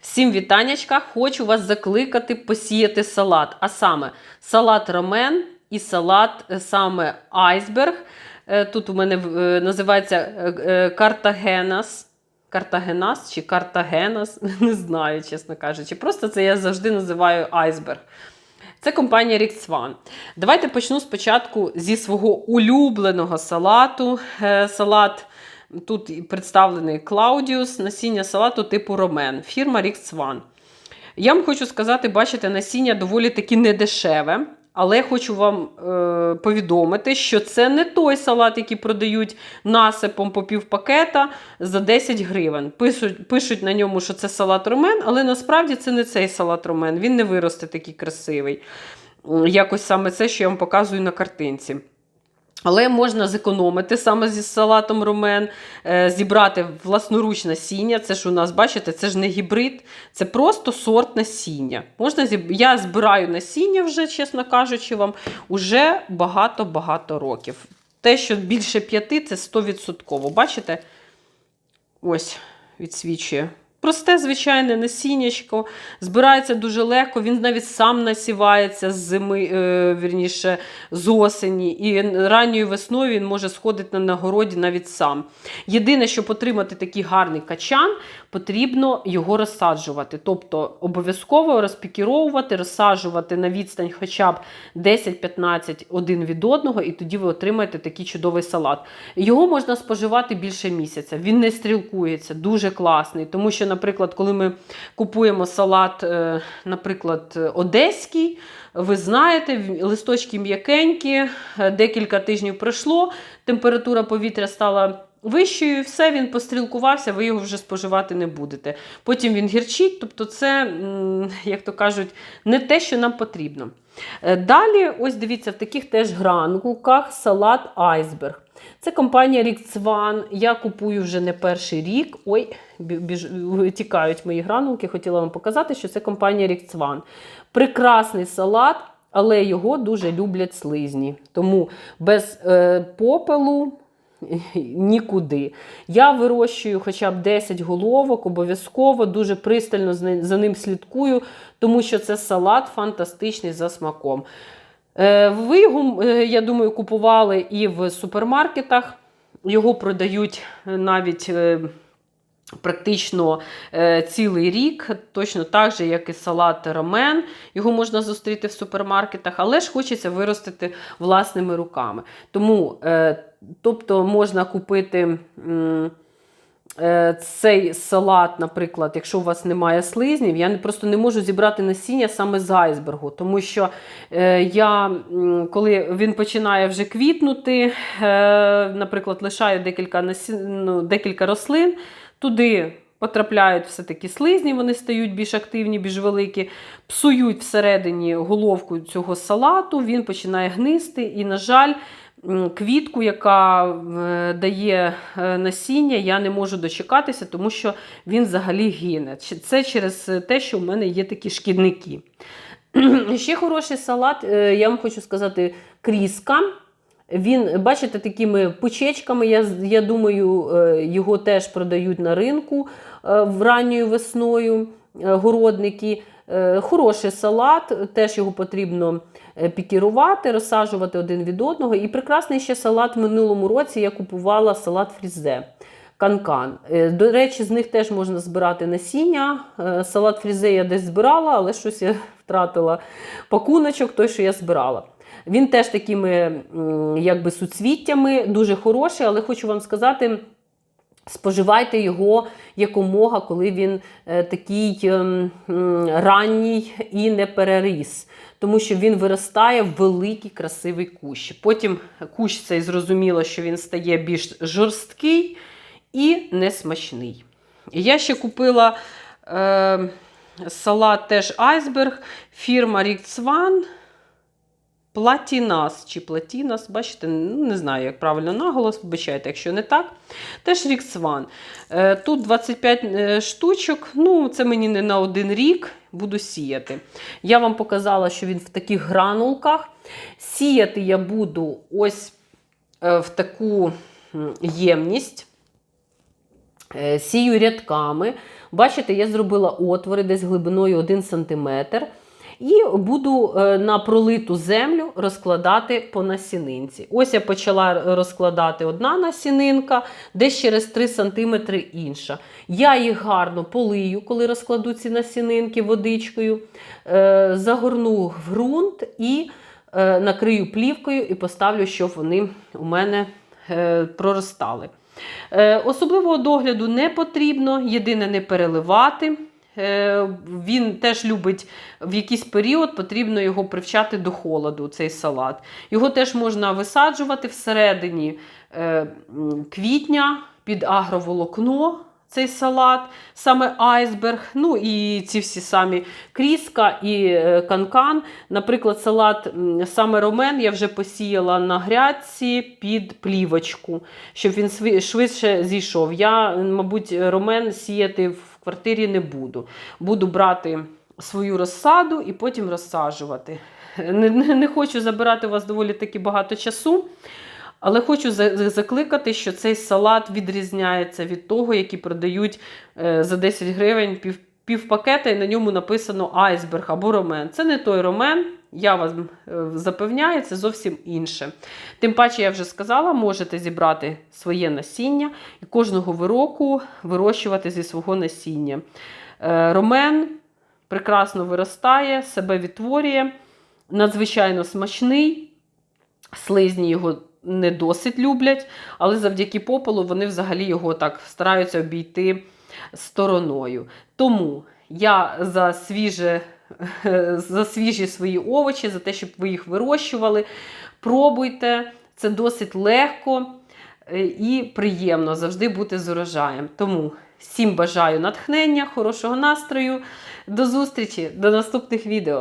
Всім вітаннячка! Хочу вас закликати посіяти салат. А саме салат ромен і салат е, саме айсберг. Е, Тут у мене е, називається Картагенас. Картагенас чи Картагенас, не знаю, чесно кажучи. Просто це я завжди називаю айсберг. Це компанія Ріксван. Давайте почну спочатку зі свого улюбленого салату. Салат тут представлений Клаудіус, насіння салату типу Ромен, фірма Ріксван. Я вам хочу сказати, бачите, насіння доволі таки недешеве. Але хочу вам е, повідомити, що це не той салат, який продають насипом по півпакета за 10 гривень. Пишуть, пишуть на ньому, що це салат ромен, але насправді це не цей салат ромен. Він не виросте такий красивий. Якось саме це, що я вам показую на картинці. Але можна зекономити саме зі салатом ромен, е, зібрати власноруч насіння. Це ж у нас, бачите, це ж не гібрид, це просто сорт насіння. Можна зіб... Я збираю насіння вже, чесно кажучи, вам уже багато-багато років. Те, що більше п'яти, це 100%. Бачите? Ось відсвічує. Просте, звичайне насіннячко. Збирається дуже легко, він навіть сам насівається з зими, е, вірніше, з осені. І ранньою весною він може сходити на городі навіть сам. Єдине, щоб отримати такий гарний качан, потрібно його розсаджувати. Тобто обов'язково розпікіровувати, розсаджувати на відстань хоча б 10-15 один від одного, і тоді ви отримаєте такий чудовий салат. Його можна споживати більше місяця. Він не стрілкується, дуже класний. Тому що, наприклад, коли ми купуємо салат, е, наприклад, одеський, ви знаєте, листочки м'якенькі, е, декілька тижнів пройшло, температура повітря стала. Вищою, все, він пострілкувався, ви його вже споживати не будете. Потім він гірчить, тобто це, як то кажуть, не те, що нам потрібно. Е, Далі, ось дивіться, в таких теж гранулках салат айсберг. Це компанія Рікцван. Я купую вже не перший рік. Ой, біж... тікають мої гранулки. Хотіла вам показати, що це компанія Рікцван. Прекрасний салат, але його дуже люблять слизні. Тому без е, попелу нікуди. Я вирощую хоча б 10 головок, обов'язково дуже пристально за ним слідкую, тому що це салат фантастичний за смаком. Е, Ви його, е, я думаю, купували і в супермаркетах. Його продають е, навіть практично цілий рік, точно так же, як і салат рамен. Його можна зустріти в супермаркетах, але ж хочеться виростити власними руками. Тому, тобто, можна купити. Е, Цей салат, наприклад, якщо у вас немає слизнів, я просто не можу зібрати насіння саме з айсбергу, тому що е, я, коли він починає вже квітнути, е, наприклад, лишаю декілька, насін... ну, декілька рослин, туди потрапляють все-таки слизні, вони стають більш активні, більш великі, псують всередині головку цього салату, він починає гнисти і, на жаль, квітку, яка е, дає е, насіння, я не можу дочекатися, тому що він взагалі гине. Це через те, що в мене є такі шкідники. Ще хороший салат, е, я вам хочу сказати, кріска. Він, бачите, такими пучечками, я, я думаю, е, його теж продають на ринку е, ранньою весною е, городники. Хороший салат, теж його потрібно пікірувати, розсаджувати один від одного. І прекрасний ще салат в минулому році я купувала салат фрізе. Канкан. Е, До речі, з них теж можна збирати насіння. Е, Салат фрізе я десь збирала, але щось я втратила пакуночок, той, що я збирала. Він теж такими якби суцвіттями, дуже хороший, але хочу вам сказати. Споживайте його якомога, коли він е, такий ем, ранній і не переріс, тому що він виростає в великий красивий кущ. Потім кущ цей зрозуміло, що він стає більш жорсткий і несмачний. Я ще купила е, салат теж айсберг, фірма Рікцван. Платінас чи Платінас, бачите, ну, не знаю, як правильно наголос, вибачайте, якщо не так. Теж Ріксван. Е, Тут 25 е, штучок, ну це мені не на один рік, буду сіяти. Я вам показала, що він в таких гранулках. Сіяти я буду ось е, в таку ємність. Е, Сію рядками. Бачите, я зробила отвори десь глибиною 1 см. І буду е, на пролиту землю розкладати по насінинці. Ось я почала розкладати одна насінинка, десь через 3 см інша. Я їх гарно полию, коли розкладу ці насінинки водичкою, е, загорну в ґрунт і накрию плівкою і поставлю, щоб вони у мене проростали. Е, Особливого догляду не потрібно, єдине не переливати. Е, Він теж любить в якийсь період, потрібно його привчати до холоду, цей салат. Його теж можна висаджувати всередині е, квітня під агроволокно. Цей салат, саме айсберг, ну і ці всі самі кріска і е, канкан. Наприклад, салат саме ромен я вже посіяла на грядці під плівочку, щоб він швидше зійшов. Я, мабуть, ромен сіяти в квартирі не буду. Буду брати свою розсаду і потім розсаджувати. Не, не, не хочу забирати у вас доволі таки багато часу. Але хочу за- за- закликати, що цей салат відрізняється від того, який продають е, за 10 гривень пів, пів пакета, і на ньому написано айсберг або ромен. Це не той ромен, я вас е, запевняю, це зовсім інше. Тим паче, я вже сказала, можете зібрати своє насіння і кожного року вирощувати зі свого насіння. Е, Ромен прекрасно виростає, себе відтворює, надзвичайно смачний. Слизні його не досить люблять, але завдяки попелу вони взагалі його так стараються обійти стороною. Тому я за свіже. За свіжі свої овочі, за те, щоб ви їх вирощували. Пробуйте, це досить легко е, і приємно завжди бути з урожаєм. Тому всім бажаю натхнення, хорошого настрою. До зустрічі, до наступних відео.